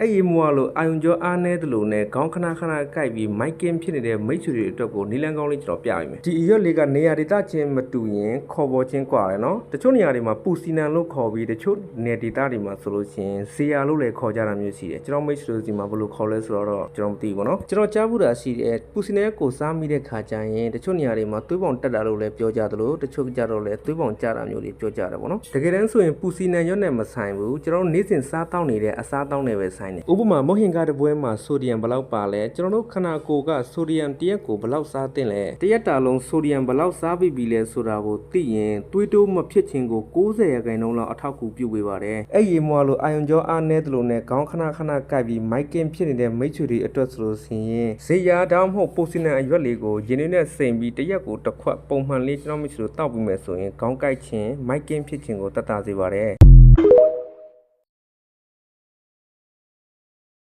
အဲ့ဒီမွာလို့အာယုံကျော်အားနဲသလိုနဲ့ခေါင်းခဏခဏကိုက်ပြီးမိုက်ကင်ဖြစ်နေတဲ့မိတ်ဆွေတွေအတွက်ကိုနီလန်ကောင်းလေးကျွန်တော်ပြရမယ်ဒီအရွက်လေးကနေရာဒေသချင်းမတူရင်ခေါ်ပေါ်ချင်းกว่าတယ်နော်တချို့နေရာတွေမှာပူစီနန်လို့ခေါ်ပြီးတချို့နေဒေသတွေမှာဆိုလို့ရှိရင်ဇေယျလို့လည်းခေါ်ကြတာမျိုးရှိတယ်ကျွန်တော်မိတ်ဆွေတို့စီမှာဘယ်လိုခေါ်လဲဆိုတော့ကျွန်တော်မသိဘူးပေါ့နော်ကျွန်တော်ကြားဘူးတာရှိတယ်ပူစီနန်ကိုစားမိတဲ့ခါကျရင်တချို့နေရာတွေမှာသွေးပေါင်တက်တာလို့လည်းပြောကြသလိုတချို့ကြတော့လည်းသွေးပေါင်ကျတာမျိုးတွေပြောကြတယ်ပေါ့နော်တကယ်တမ်းဆိုရင်ပူစီနန်ရွက်နဲ့မဆိုင်ဘူးကျွန်တော်နေ့စဉ်စားတောင်းနေတဲ့အစားတောင်းနဲ့ပဲဆိုင် ုင်တယ်ဥပမာမုတ်ဟင်ကားတစ်ပွဲမှာဆိုဒီယမ်ဘယ်လောက်ပါလဲကျွန်တော်တို့ခန္ဓာကိုယ်ကဆိုဒီယမ်တစ်ရက်ကိုဘယ်လောက်စားသင့်လဲတစ်ရက်တာလုံးဆိုဒီယမ်ဘယ်လောက်စားပြီးပြီလဲဆိုတာကိုသိရင်သွေးတိုးမဖြစ်ခြင်းကို60ရာခိုင်နှုန်းလောက်အထောက်အကူပြုပေးပါတယ်အဲ့ဒီမွာလို့အာယုံကျော်အားနဲသလိုနဲ့ခေါင်းခဏခဏကိုက်ပြီးမိုက်ကင်ဖြစ်နေတဲ့မိတ်ဆွေတွေအတွက်ဆိုလို့ရှိရင်ဇေယျတောင်းမဟုတ်ပိုစီနန်အရွက်လေးကိုရင်းနှီးနဲ့စိန်ပြီးတစ်ရက်ကိုတစ်ခွက်ပုံမှန်လေးကျွန်တော်မိတ်ဆွေတို့တောက်ပြီးမယ်ဆိုရင်ခေါင်းကိုက်ခြင်းမိုက်ကင်ဖြစ်ခြင်းကိုတတ်တာစေပါတယ်